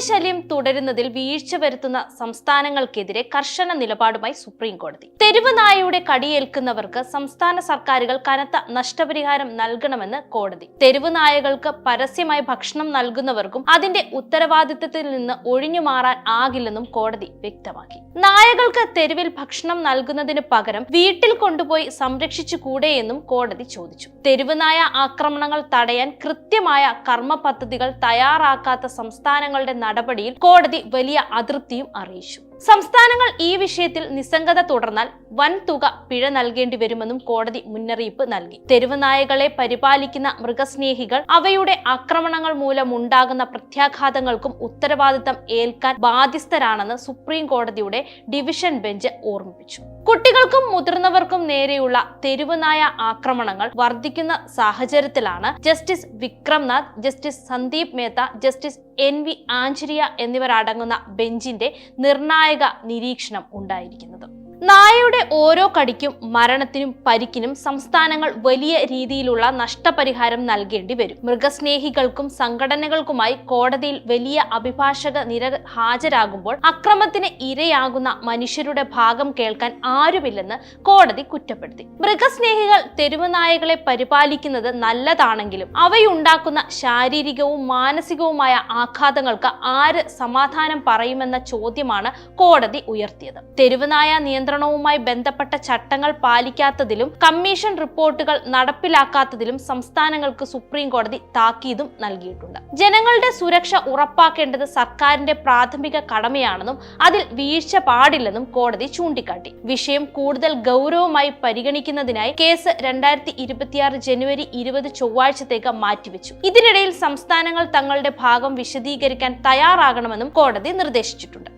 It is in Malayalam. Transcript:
മാലിന്യശല്യം തുടരുന്നതിൽ വീഴ്ച വരുത്തുന്ന സംസ്ഥാനങ്ങൾക്കെതിരെ കർശന നിലപാടുമായി സുപ്രീം കോടതി. തെരുവ് നായയുടെ കടിയേൽക്കുന്നവർക്ക് സംസ്ഥാന സർക്കാരുകൾ കനത്ത നഷ്ടപരിഹാരം നൽകണമെന്ന് കോടതി. തെരുവ് നായകൾക്ക് പരസ്യമായി ഭക്ഷണം നൽകുന്നവർക്കും അതിന്റെ ഉത്തരവാദിത്തത്തിൽ നിന്ന് ഒഴിഞ്ഞു മാറാൻ ആകില്ലെന്നും കോടതി വ്യക്തമാക്കി. നായകൾക്ക് തെരുവിൽ ഭക്ഷണം നൽകുന്നതിന് പകരം വീട്ടിൽ കൊണ്ടുപോയി സംരക്ഷിച്ചു കൂടെയെന്നും കോടതി ചോദിച്ചു. തെരുവ് നായ ആക്രമണങ്ങൾ തടയാൻ കൃത്യമായ കർമ്മ പദ്ധതികൾ തയ്യാറാക്കാത്ത സംസ്ഥാനങ്ങളുടെ നടപടിയിൽ കോടതി വലിയ അതൃപ്തിയും അറിയിച്ചു. സംസ്ഥാനങ്ങൾ ഈ വിഷയത്തിൽ നിസ്സംഗത തുടർന്നാൽ വൻ തുക പിഴ നൽകേണ്ടി വരുമെന്നും കോടതി മുന്നറിയിപ്പ് നൽകി. തെരുവ് നായകളെ പരിപാലിക്കുന്ന മൃഗസ്നേഹികൾ അവയുടെ ആക്രമണങ്ങൾ മൂലമുണ്ടാകുന്ന പ്രത്യാഘാതങ്ങൾക്കും ഉത്തരവാദിത്തം ഏൽക്കാൻ ബാധ്യസ്ഥരാണെന്ന് സുപ്രീം കോടതിയുടെ ഡിവിഷൻ ബെഞ്ച് ഓർമ്മിപ്പിച്ചു. കുട്ടികൾക്കും മുതിർന്നവർക്കും നേരെയുള്ള തെരുവുനായ ആക്രമണങ്ങൾ വർദ്ധിക്കുന്ന സാഹചര്യത്തിലാണ് justice Vikram Nath justice Sandeep Mehta justice N V Anjaria എന്നിവരടങ്ങുന്ന ബെഞ്ചിന്റെ നിർണായക നിരീക്ഷണം ഉണ്ടായിരിക്കുന്നത്. നായയുടെ ഓരോ കടിക്കും മരണത്തിനും പരിക്കിനും സംസ്ഥാനങ്ങൾ വലിയ രീതിയിലുള്ള നഷ്ടപരിഹാരം നൽകേണ്ടി വരും. മൃഗസ്നേഹികൾക്കും സംഘടനകൾക്കുമായി കോടതിയിൽ വലിയ അഭിഭാഷക നിര ഹാജരാകുമ്പോൾ അക്രമത്തിന് ഇരയാകുന്ന മനുഷ്യരുടെ ഭാഗം കേൾക്കാൻ ആരുമില്ലെന്ന് കോടതി കുറ്റപ്പെടുത്തി. മൃഗസ്നേഹികൾ തെരുവ് നായകളെ പരിപാലിക്കുന്നത് നല്ലതാണെങ്കിലും അവയുണ്ടാക്കുന്ന ശാരീരികവും മാനസികവുമായ ആഘാതങ്ങൾക്ക് ആര് സമാധാനം പറയുമെന്ന ചോദ്യമാണ് കോടതി ഉയർത്തിയത്. തെരുവുനായ നിയന്ത്രണവുമായി ബന്ധപ്പെട്ട ചട്ടങ്ങൾ പാലിക്കാത്തതിലും കമ്മീഷൻ റിപ്പോർട്ടുകൾ നടപ്പിലാക്കാത്തതിലും സംസ്ഥാനങ്ങൾക്ക് സുപ്രീം കോടതി താക്കീതും നൽകിയിട്ടുണ്ട്. ജനങ്ങളുടെ സുരക്ഷ ഉറപ്പാക്കേണ്ടത് സർക്കാരിന്റെ പ്രാഥമിക കടമയാണെന്നും അതിൽ വീഴ്ച പാടില്ലെന്നും കോടതി ചൂണ്ടിക്കാട്ടി. വിഷയം കൂടുതൽ ഗൗരവമായി പരിഗണിക്കുന്നതിനായി കേസ് രണ്ടായിരത്തി ഇരുപത്തിയാറ് ജനുവരി ഇരുപത് ചൊവ്വാഴ്ചത്തേക്ക് മാറ്റിവെച്ചു. ഇതിനിടയിൽ സംസ്ഥാനങ്ങൾ തങ്ങളുടെ ഭാഗം വിശദീകരിക്കാൻ തയ്യാറാകണമെന്നും കോടതി നിർദ്ദേശിച്ചിട്ടുണ്ട്.